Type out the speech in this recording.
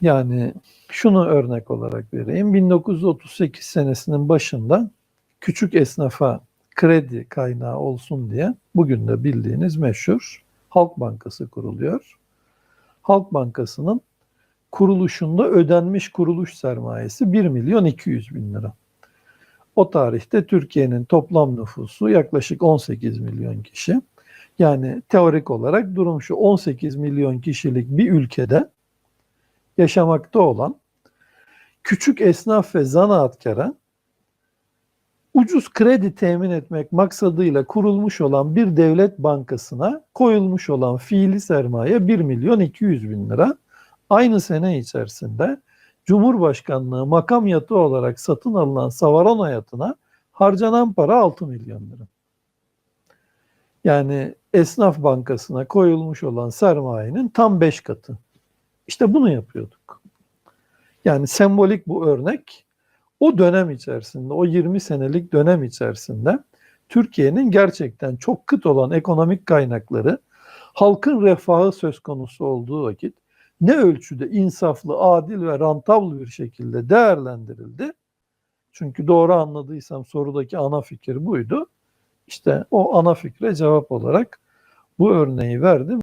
Yani şunu örnek olarak vereyim. 1938 senesinin başında küçük esnafa kredi kaynağı olsun diye bugün de bildiğiniz meşhur Halk Bankası kuruluyor. Halk Bankası'nın kuruluşunda ödenmiş kuruluş sermayesi 1 milyon 200 bin lira. O tarihte Türkiye'nin toplam nüfusu yaklaşık 18 milyon kişi. Yani teorik olarak durum şu 18 milyon kişilik bir ülkede yaşamakta olan küçük esnaf ve zanaatkara ucuz kredi temin etmek maksadıyla kurulmuş olan bir devlet bankasına koyulmuş olan fiili sermaye 1 milyon 200 bin lira. Aynı sene içerisinde Cumhurbaşkanlığı makam yatı olarak satın alınan Savaron hayatına harcanan para 6 milyon lira. Yani esnaf bankasına koyulmuş olan sermayenin tam 5 katı. İşte bunu yapıyorduk. Yani sembolik bu örnek o dönem içerisinde, o 20 senelik dönem içerisinde Türkiye'nin gerçekten çok kıt olan ekonomik kaynakları halkın refahı söz konusu olduğu vakit ne ölçüde insaflı, adil ve rantable bir şekilde değerlendirildi. Çünkü doğru anladıysam sorudaki ana fikir buydu. İşte o ana fikre cevap olarak bu örneği verdim.